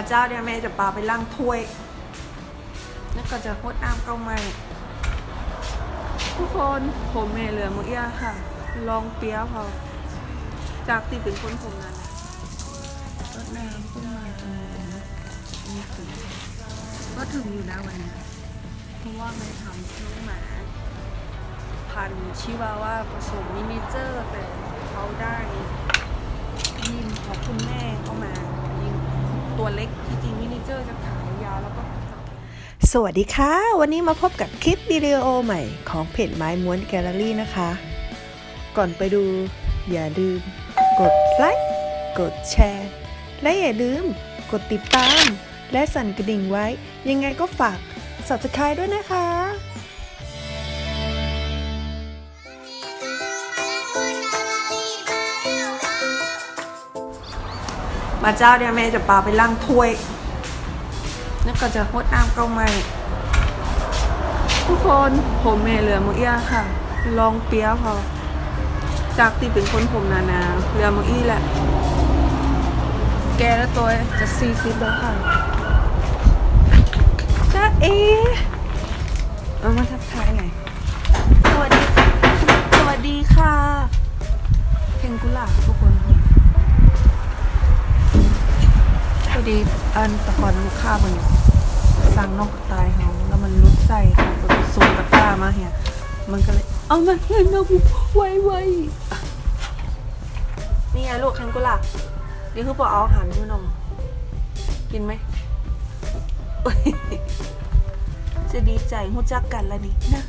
มาเจ้าเดี๋ยแม่จะปาไปล้างถ้วย แล้วก็จะพดน้ำเข้ามาทุกคนผมแม่เหลือมือเอี้ยค่ะ ลองเปียะพอจากที่เป็นคนผมนั้นนะรดน้ำขึ้นมาตรงนี้นี่ถึงก็ถึงอยู่นะวันนี้เพราะว่าไม่ทำน้อหมาพันชิวาว่าผสมมินิเจอร์แต่เขาได้ยินของคุณแม่เข้ามา ตัวเล็กที่จริงมินิเจอร์จะขายาวแล้วก็สวัสดีค่ะ วันนี้มาพบกับคลิปวิดีโอใหม่ของเพจไม้ม้วนแกลเลอรี่นะคะ ก่อนไปดู อย่าลืม กดไลค์กดแชร์ และอย่าลืม กดติดตาม และสั่นกระดิ่งไว้ ยังไงก็ฝาก subscribe ด้วยนะคะ มาเจ้าเดี๋ยวแม่จะปาไปล้างถ้วย แล้วก็จะพดน้ำเข้ามาทุกคนผมแม่เหลือมือเอี้ยค่ะ ลองเปียพอจากที่เป็นคนผมนานาเหลือมืออี้แหละ แกแล้วตัวจะสี่สิบแล้วค่ะจ้าเอเอามาทักทายหน่อยสวัสดีสวัสดีค่ะ เพนกุหลาบทุกคน อดีอันตะกอนลูกค้ามันสั่งนกกระตายเขาแล้วมันรุดใส่เขาไปส่งกระต้ามาเฮียมันก็เลย เอามาเห็นนกไวไวนี่ไงลูกแคนกุล่ะนี่คือปอเอาอาหารให้นมกินไหมจะดีใจหูจักกันแล้วนี่นะ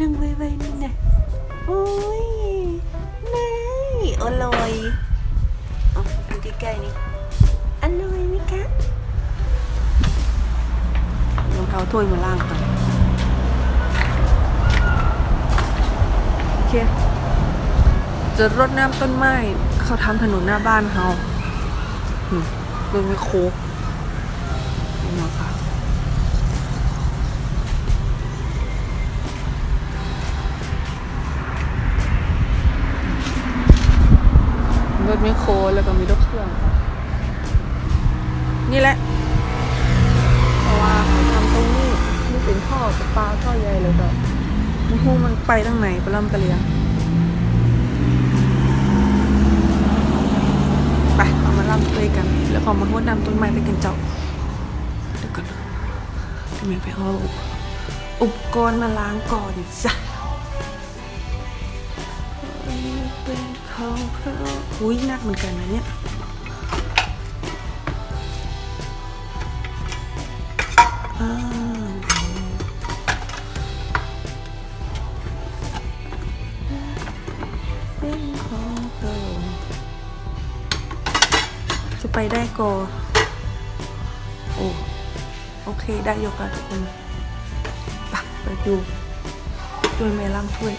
นึ่งไวไวนี่นะโอ้ยนี่อร่อยเอาดูใกล้ๆนี่ รองเท้าถ้วยมาล่างก่อนโอเคจะรดน้ำต้นไม้เขาทำถนนหน้าบ้านเขาอืมเป็นไม่โคกนี่นะคะรถไม่โคแล้วก็มีรถเครื่อง นี่แหละเพราะว่า เป็นท่อประปาท่อใหญ่เลยก็ไม่รู้มันไปทางไหนปล่ำกะเลียงไปเอามาล่ำเลยกัน แล้วก็มาโคดนำต้นไม้ไปกันเจ้าเดี๋ยวก่อนทำไมไปเอาอุปกรณ์มาล้างก่อนจ้ะเป็นของเขาอุ้ยหนักเหมือนกันนะเนี่ย ไปได้ก็โอ้โอเคได้ยกแล้วทุกคนไปไปดูด้วยแม่ล่างถ้วย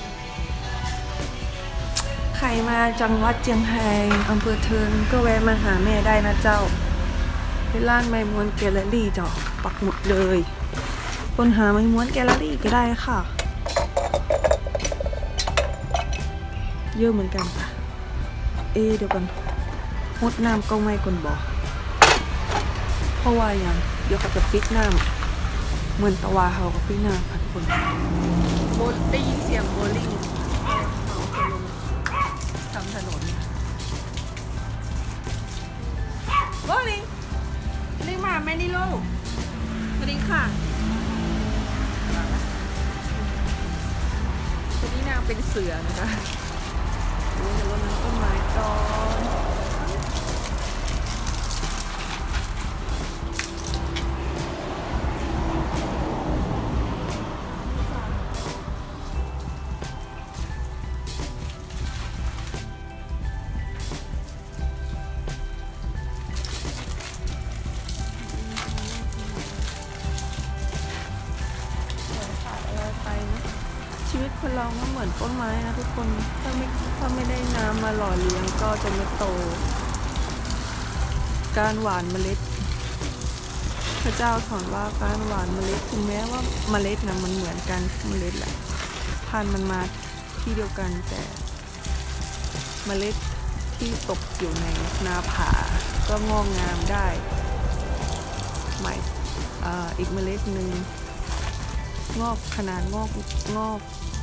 ใครมาจังหวัดเจียงไฮ้อำเภอเทินก็แวะมาหาแม่ได้นะเจ้าที่ร้านไม้ม้วนแกลเลอรี่จ้ะปักหมุดเลยคนหาไม้ม้วนแกลเลอรี่ก็ได้ค่ะ เยอะเหมือนกันค่ะเอเดี๋ยวก่อน งดน้ำก็ไม่กนบอก เพราะว่าอย่างเดี๋ยวเขาจะปิดน้ำเหมือนตะวาเขาก็ปิดน้ำค่ะทุกคนโบได้ยินเสียงโบลิ่งเขาจะลงทำถนนโบลิ่งลิงมาแม่นี่ลูกสวัสดีค่ะวันนี้นางเป็นเสือนะคะเดี๋ยวจะรดน้ำต้นไม้ก่อน มือนต้นไม้นะทุกคนถ้าไม่ถ้าไม่ได้น้ำมาหล่อเลี้ยงก็จะไม่โต การหวานเมล็ด พระเจ้าสอนว่าการหวานเมล็ดถึงแม้ว่าเมล็ดนะมันเหมือนกันเมล็ดแหละพันธุ์มันมาที่เดียวกันแต่เมล็ดที่ตกอยู่ในนาผาก็งอกงามได้ใหม่อ่าอีกเมล็ดหนึ่งงอกขนาดงอกงอก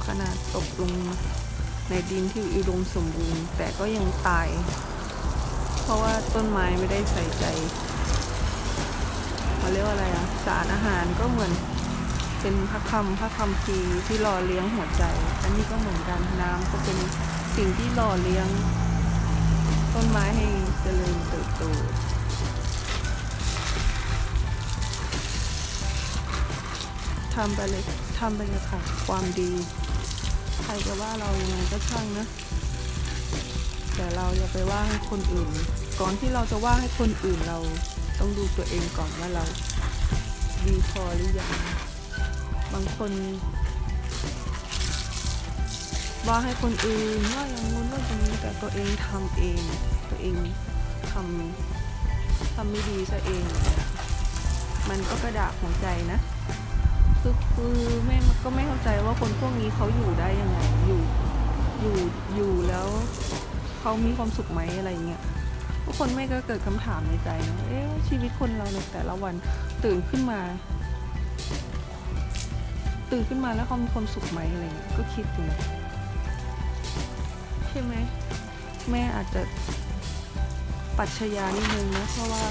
ขนาดตกลงในดินที่อุดมสมบูรณ์ แต่ก็ยังตาย เพราะว่าต้นไม้ไม่ได้ใส่ใจเขาเรียกว่าอะไรอะสารอาหารก็เหมือนเป็นพระคำพระคำพีที่หล่อเลี้ยงหัวใจ อันนี้ก็เหมือนกันน้ำก็เป็นสิ่งที่หล่อเลี้ยง ต้นไม้ให้เจริญเติบโตทำไปเลยทำไปเลยค่ะ ความดี ครจะว่าเรายังไงก็ช่างนะ แต่เราอย่าไปว่าให้คนอื่น ก่อนที่เราจะว่าให้คนอื่นเราต้องดูตัวเองก่อนว่าเราดีพอหรือยัง บางคน ว่าให้คนอื่นว่าอย่างงู้นว่าอย่างนี้แต่ตัวเองทำเอง ตัวเองทำทำไม่ดีซะเอง มันก็กระดาษหัวใจนะ คือคือแม่ก็ไม่เข้าใจว่าคนพวกนี้เขาอยู่ได้ยังไง อยู่อยู่อยู่แล้วเขามีความสุขไหมอะไรเงี้ยทุกคนแม่ก็เกิดคำถามในใจนะเอ๊ะชีวิตคนเราในแต่ละวันตื่นขึ้นมา ตื่นขึ้นมาแล้วเขามีความสุขไหมอะไรเงี้ยก็คิดอยู่นะใช่ไหมแม่อาจจะปรัชญานิดนึงนะเพราะว่า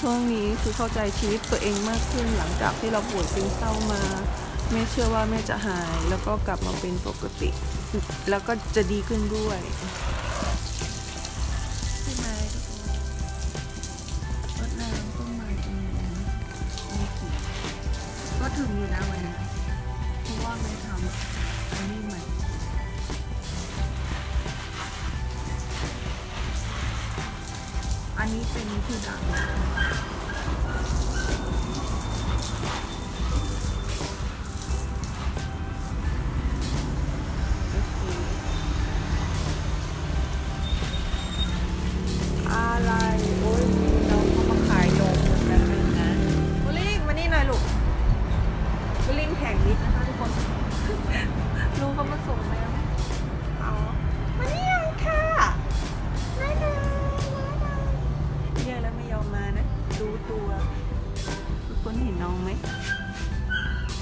ช่วงนี้คือเข้าใจชีวิตตัวเองมากขึ้นหลังจากที่เราป่วยเป็นเศร้ามา แม่เชื่อว่าแม่จะหาย แล้วก็กลับมาเป็นปกติ แล้วก็จะดีขึ้นด้วย อันนี้เป็นคือดัง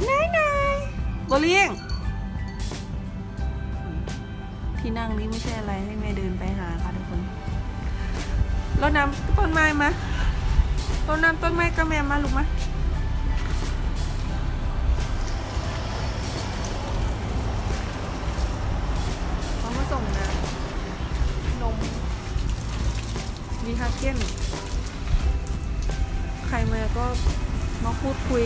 นายนายบุลิงที่นั่งนี้ไม่ใช่อะไรให้แม่เดินไปหาค่ะทุกคนรดน้ำต้นไม้มารดน้ำต้นไม้ก็แม่มาลูกมาเขามาส่งนะนมดีฮาเก้นใครมาก็มาพูดคุย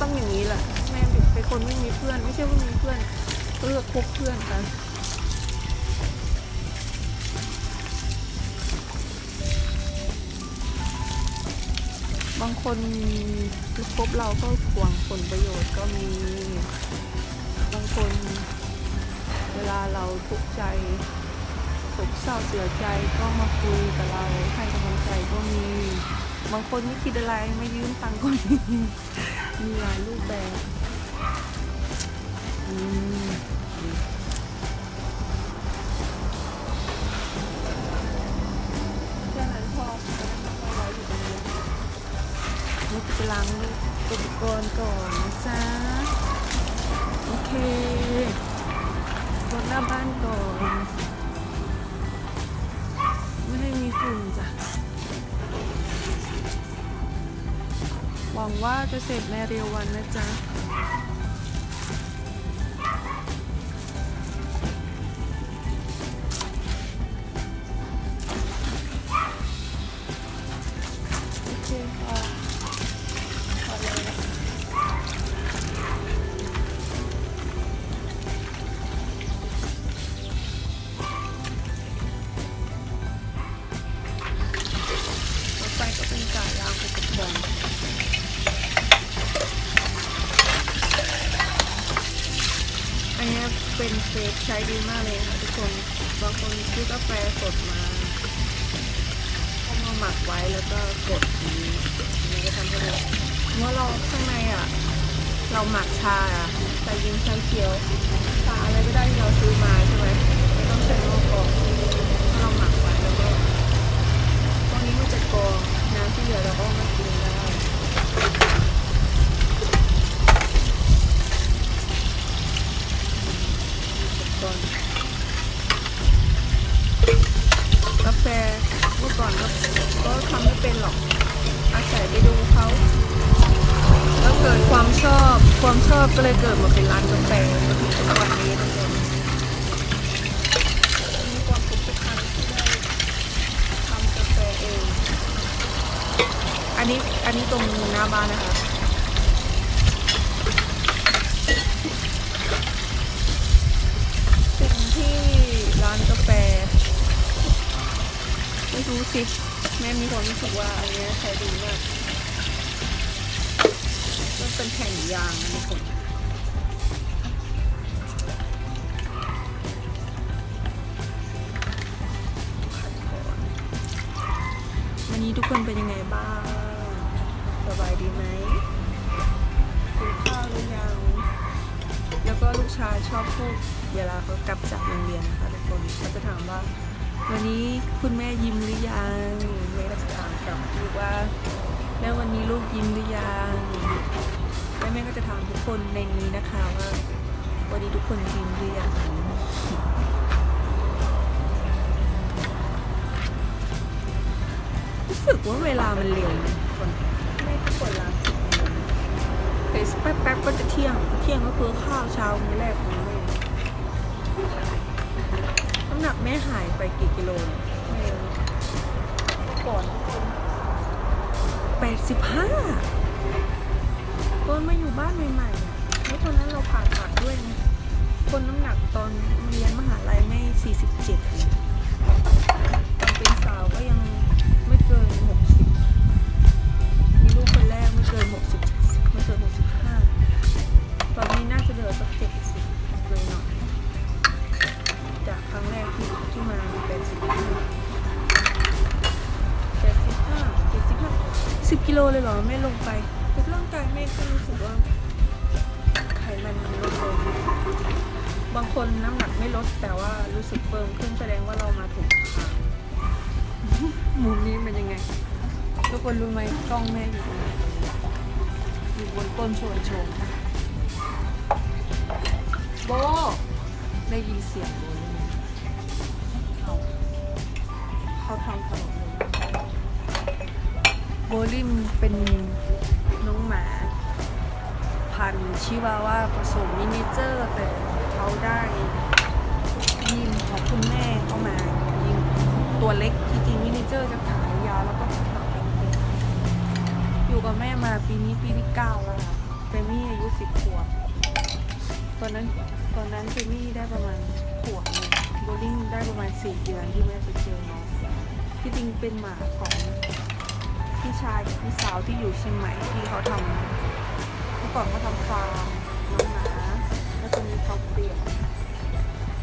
ต้องอย่างนี้แหละแม่เป็นคนไม่มีเพื่อน ไม่ใช่ว่ามีเพื่อนเลือกคบเพื่อนกันบางคนคบเราก็หวังผลประโยชน์ก็มี บางคนเวลาเราทุกข์ใจโศกเศร้าเสียใจก็มาคุยกับเราให้กำลังใจก็มี บางคนไม่คิดอะไรไม่ยืมตังค์ก็มี มีหลายรูปแบบอืมแค่นั้นพอเอาไว้อยู่ตรงนี้นี่จะล้างอุปกรณ์ก่อนนะจ๊ะโอเครดหน้าบ้านก่อน ไม่ให้มีฝุ่นจ้ะ หวังว่าจะเสร็จในเร็ววันนะจ๊ะ ดีมากเลยค่ะทุกคน บางคนซื้อกาแฟสดมาก็มาหมักไว้แล้วก็กดอย่างนี้อันก็ทำให้เราเมื่อเราข้างในอะ เราหมักชาอะใส่ยิงใช้เขียวชาอะไรก็ได้ที่เราซื้อมาใช่ไหมไม่ต้องใช้หม้อกรอถ้าเราหมักไว้แล้วก็ตรงนี้มันจะกรองน้ำที่เหลือเราก็เอามากินได้ก่อนกาแฟเมื่อก่อนก็ก็ทำไม่เป็นหรอก อาศัยไปดูเขา แล้วเกิดความชอบ ความชอบก็เลยเกิดมาเป็นร้านกาแฟจนถึงทุกวันนี้ทุกคนมีความสุขทุกครั้งที่ได้ทำกาแฟเอง อันนี้ อันนี้ตรงหน้าบ้านนะคะ เป็นที่ร้านกาแฟ ไม่รู้สิ แม่มีความรู้สึกว่าอันนี้ใช้ดีมากมันเป็นแผ่นยางนะทุกคนวันนี้ทุกคนเป็นยังไงบ้าง สบายดีไหมกินข้าวหรือยัง แล้วก็ลูกชายชอบพูดเวลาเขากลับจากโรงเรียนนะคะทุกคนเขาจะถามว่า วันนี้คุณแม่ยิ้มหรือยังแม่ก็จะถามกลับลูกว่า แล้ววันนี้ลูกยิ้มหรือยังแล้วแม่ก็จะถามทุกคนในนี้นะคะว่าวันนี้ทุกคนยิ้มหรือยังรู้สึกว่าเวลามันเร็วคนแม่ก็กดล้างสิบแต่แป๊บๆก็จะเที่ยง เที่ยงก็คือข้าวเช้ามื้อแรกของำหนักแม่หายไปกี่กิโลเนี่ยแม่รู้ก่อนแปดสิบห้าตอนมาอยู่บ้านใหม่ๆอะแล้วตอนนั้นเราผ่าตัดด้วยนะคนน้ำหนักตอนเรียนมหาลัยไม่สี่สิบเจ็ด ต้นชวนโชมโบได้ยินเสียงโบเลยเขาเขาทำขนมเลยโบลิมเป็นน้องหมา พันธุ์ชิวาว่าผสมมินิเจอร์ แต่เขาได้ยิมของคุณแม่เข้ามายิมตัวเล็กที่จริงมินิเจอร์จะขายาวแล้วก็ตัดเป็นเป็น อยู่กับแม่มาปีนี้ปีที่เก้าแล้วค่ะเฟมี่อายุสิบขวบ ตอนนั้นตอนนั้นเจมี่ได้ประมาณขวบหนึงโบลิ่งได้ประมาณสี่เดือนที่แม่ไปเจอน้องที่จริงเป็นหมาของพี่ชายกับพี่สาวที่อยู่เชียงใหม่ที่เขาทำเมื่อก่อนเขาทำฟาร์มน้องหมาแล้วจะมีเขาเปลี่ยน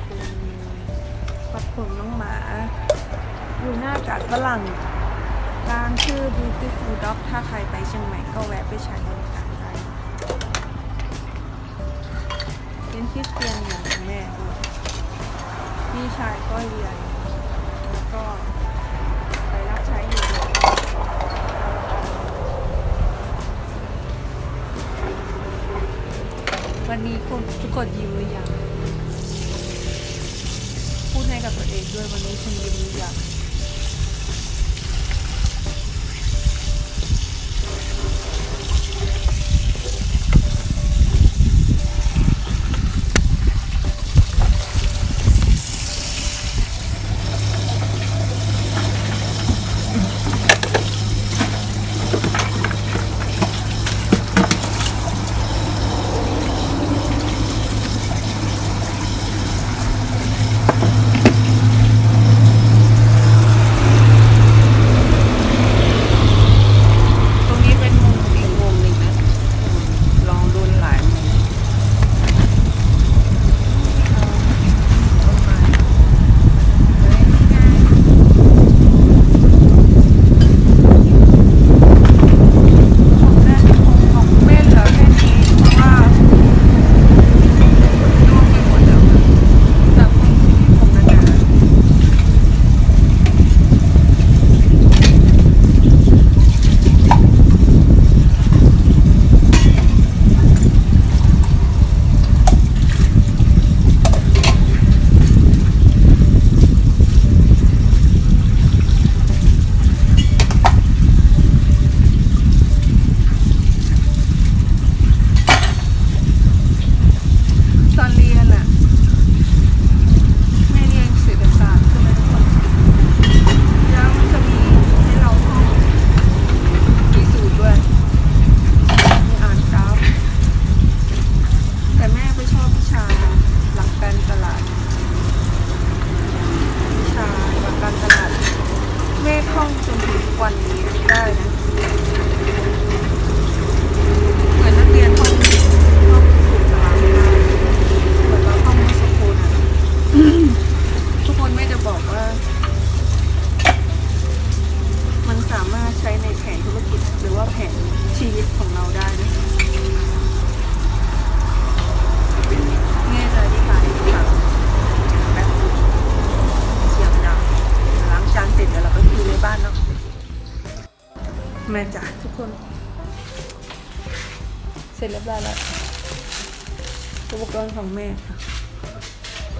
เป็นปัดขนน้องหมา อยู่หน้ากาดฝรั่ง ร้านชื่อ Beautiful Dog ถ้าใครไปเชียงใหม่ก็แวะไปใช้บริการได้เป็นคริสเตียนอย่างแม่ด้วยพี่ชายก็เรียนแล้วก็ไปรับใช้อยู่ด้วยวันนี้คุณทุกคนยิ้มหรือยังพูดให้กับตัวเองด้วยวันนี้คุณยิ้มหรือยัง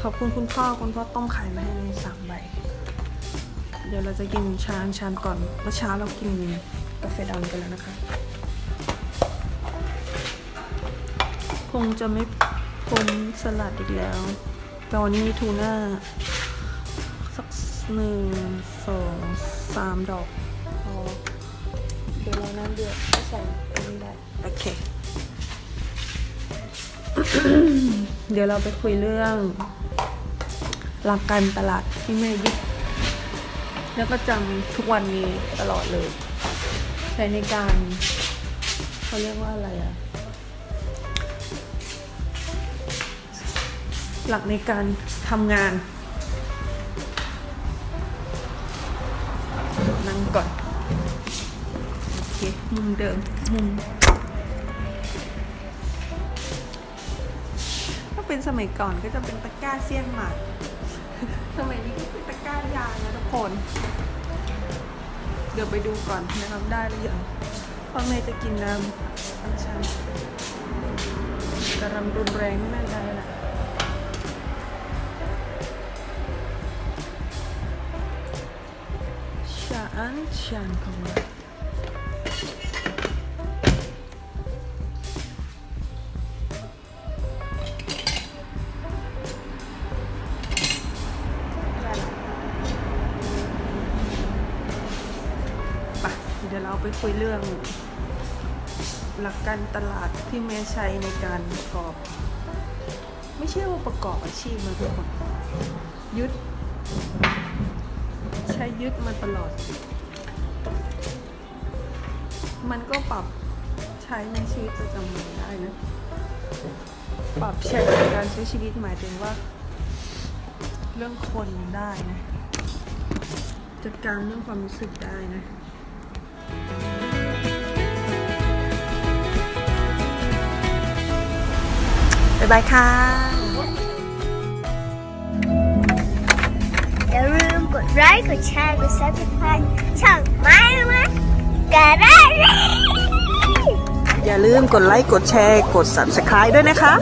ขอบคุณคุณพ่อคุณพ่อต้มไข่มาให้ในสามใบ เดี๋ยวเราจะกินชาอัญชันก่อนเมื่อเช้าเรากินกาแฟดำกันแล้วนะคะ คงจะไม่พ้นสลัดอีกแล้วแต่วันนี้มีทูน่าสักหนึ่งสองสามดอกพอเดี๋ยวเราน้ำเดือดก็ใส่อันนี้ได้โอเคเดี๋ยวเราไปคุยเรื่อง หลักการตลาดที่แม่ยึดแล้วก็จำทุกวันนี้ตลอดเลยใช้ในการเขาเรียกว่าอะไรอะหลักในการทำงานนั่งก่อนโอเคมุมเดิมมุมถ้าเป็นสมัยก่อนก็จะเป็นตะกร้าเสี้ยนหมาก สมัยนี้ก็เป็นตะกร้ายางนะทุกคน เดี๋ยวไปดูก่อนนะครับได้หรือยังพ่อแม่จะกินน้ำอันชันกระรำรุนแรงไม่ได้แหละชาอันชันของเรา รื่องหลักการตลาดที่แม่ใช้ในการประกอบ ไม่ใช่ว่าประกอบอาชีพมาทุกคนยึด ใช้ยึดมาตลอด มันก็ปรับใช้ในชีวิตประจำวันได้นะปรับใช้ในการใช้ชีวิตหมายถึงว่า เรื่องคนได้นะ จัดการเรื่องความรู้สึกได้นะ บ๊ายบายค่ะ อย่าลืมกดไลค์ กดแชร์ กด subscribe ช่องไม้มากันได้เลยอย่าลืมกดไลค์ กดแชร์ กด subscribe ด้วยนะคะ